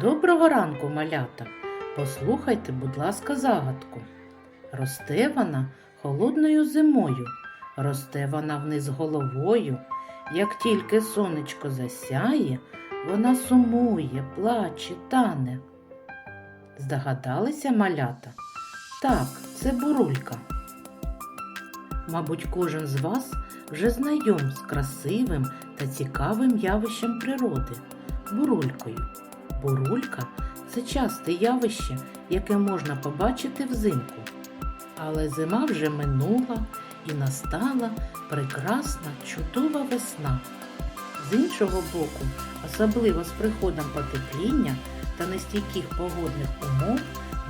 Доброго ранку, малята. Послухайте, будь ласка, загадку. Росте вона холодною зимою, росте вона вниз головою. Як тільки сонечко засяє, вона сумує, плаче, тане. Здогадалися малята? Так, це бурулька. Мабуть, кожен з вас вже знайом з красивим та цікавим явищем природи бурулькою. Бурулька це часте явище, яке можна побачити взимку. Але зима вже минула і настала прекрасна, чудова весна. З іншого боку, особливо з приходом потепління та нестійких погодних умов,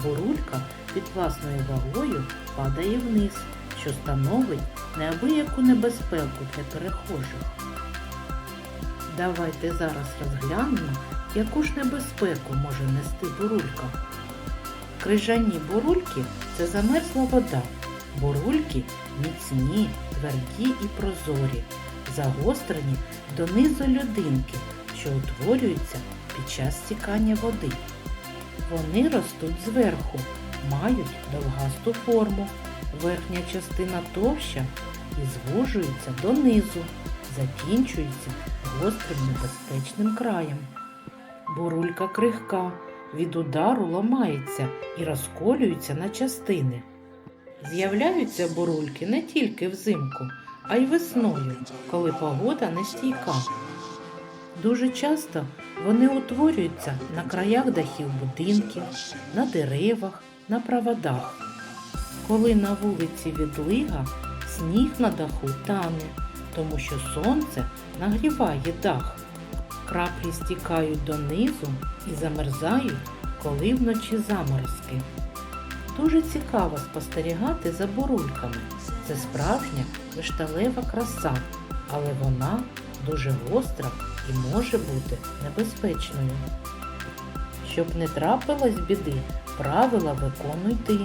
бурулька під власною вагою падає вниз, що становить неабияку небезпеку для перехожих. Давайте зараз розглянемо, яку ж небезпеку може нести бурулька. Крижані бурульки це замерзла вода. Бурульки міцні, тверді і прозорі, загострені донизу людинки, що утворюються під час стікання води. Вони ростуть зверху, мають довгасту форму, верхня частина товща і звужується донизу, закінчується гострим небезпечним краєм. Бурулька крихка, від удару ламається і розколюється на частини. З'являються бурульки не тільки взимку, а й весною, коли погода нестійка. Дуже часто вони утворюються на краях дахів будинків, на деревах, на проводах. Коли на вулиці відлига, сніг на даху тане, тому що сонце нагріває дах. Краплі стікають донизу і замерзають, коли вночі заморозки. Дуже цікаво спостерігати за бурульками. Це справжня кришталева краса, але вона дуже гостра і може бути небезпечною. Щоб не трапилось біди, правила виконуй ти.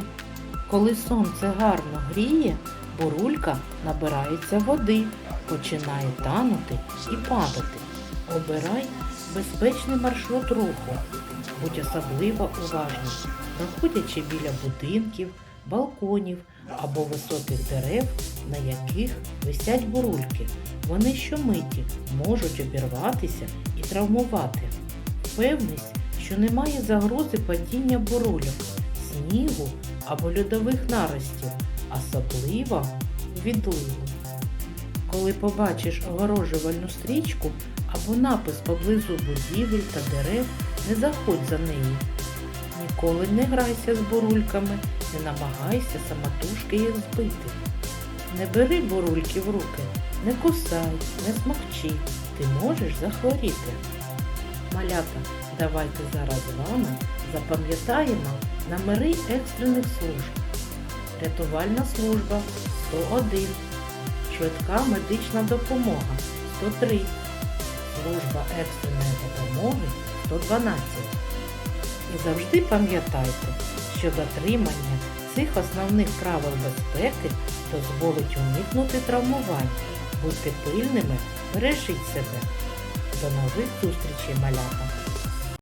Коли сонце гарно гріє, бурулька набирається води, починає танути і падати. Обирай безпечний маршрут руху. Будь особливо уважним, проходячи біля будинків, балконів або високих дерев, на яких висять бурульки. Вони щомиті можуть обірватися і травмувати. Впевнись, що немає загрози падіння бурульок, снігу або льодових наростів, особливо відливу. Коли побачиш огорожувальну стрічку або напис поблизу будівель та дерев, не заходь за неї. Ніколи не грайся з бурульками, не намагайся самотужки їх збити. Не бери бурульки в руки, не кусай, не смокчи, ти можеш захворіти. Малята, давайте зараз вами запам'ятаємо номери екстрених служб. Рятувальна служба 101, швидка медична допомога 103, служба екстреної допомоги 112. І завжди пам'ятайте, що дотримання цих основних правил безпеки дозволить уникнути травмувань. Будьте пильними, бережіть себе. До нових зустрічей, малята!